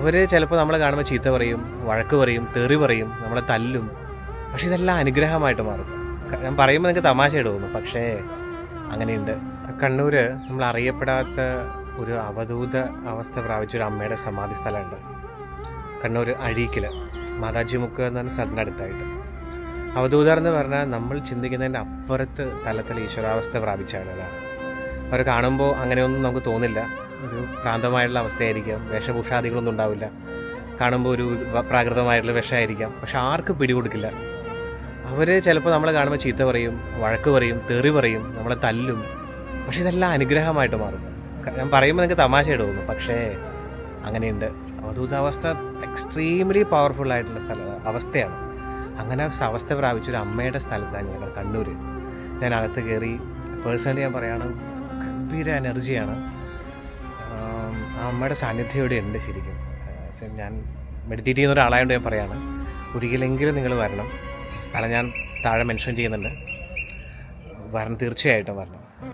അവർ ചിലപ്പോൾ നമ്മളെ കാണുമ്പോൾ ചീത്ത പറയും വഴക്ക് പറയും തെറി പറയും നമ്മളെ തല്ലും. പക്ഷെ ഇതെല്ലാം അനുഗ്രഹമായിട്ട് മാറും. ഞാൻ പറയുമ്പോൾ നിങ്ങൾക്ക് തമാശയായിട്ട് തോന്നും. പക്ഷേ അങ്ങനെയുണ്ട്. കണ്ണൂർ നമ്മൾ അറിയപ്പെടാത്ത ഒരു അവധൂത അവസ്ഥ പ്രാപിച്ച ഒരു അമ്മയുടെ സമാധി സ്ഥലമുണ്ട്. കണ്ണൂർ അഴീക്കിൽ മാതാജിമുക്ക് എന്ന് പറഞ്ഞ സ്ഥലത്തിന്റെ അടുത്തായിട്ട്. അവധൂതർ എന്ന് പറഞ്ഞാൽ നമ്മൾ ചിന്തിക്കുന്നതിന്റെ അപ്പുറത്ത് തലത്തിൽ ഈശ്വരാവസ്ഥ പ്രാപിച്ചാണ് അതാണ് അവർ കാണുമ്പോൾ അങ്ങനെയൊന്നും നമുക്ക് തോന്നില്ല. ഒരു ഭ്രാന്തമായിട്ടുള്ള അവസ്ഥയായിരിക്കാം. വേഷഭൂഷാദികളൊന്നും ഉണ്ടാവില്ല. കാണുമ്പോൾ ഒരു പ്രാകൃതമായിട്ടുള്ള വിഷമായിരിക്കാം. പക്ഷെ ആർക്കും പിടികൊടുക്കില്ല. അവർ ചിലപ്പോൾ നമ്മളെ കാണുമ്പോൾ ചീത്ത പറയും വഴക്ക് പറയും തെറി പറയും നമ്മളെ തല്ലും. പക്ഷെ ഇതെല്ലാം അനുഗ്രഹമായിട്ട് മാറും. ഞാൻ പറയുമ്പോൾ നിങ്ങൾക്ക് തമാശയായിട്ട് തോന്നും. പക്ഷേ അങ്ങനെയുണ്ട്. അവധൂതാവസ്ഥ എക്സ്ട്രീംലി പവർഫുൾ ആയിട്ടുള്ള സ്ഥല അവസ്ഥയാണ്. അങ്ങനെ അവസ്ഥ പ്രാപിച്ച ഒരു അമ്മയുടെ സ്ഥലത്താണ് ഞങ്ങൾ കണ്ണൂർ ഞാൻ അകത്ത് കയറി പേഴ്സണലി ഞാൻ പറയുകയാണ് ഗംഭീര എനർജിയാണ്. അമ്മയുടെ സാന്നിധ്യം ഇവിടെ ഉണ്ട് ശരിക്കും. ഞാൻ മെഡിറ്റേറ്റ് ചെയ്യുന്ന ഒരാളായതുകൊണ്ട് ഞാൻ പറയാണ്. ഒരിക്കലെങ്കിലും നിങ്ങൾ വരണം. സ്ഥലം ഞാൻ താഴെ മെൻഷൻ ചെയ്യുന്നുണ്ട്. വരണം തീർച്ചയായിട്ടും വരണം.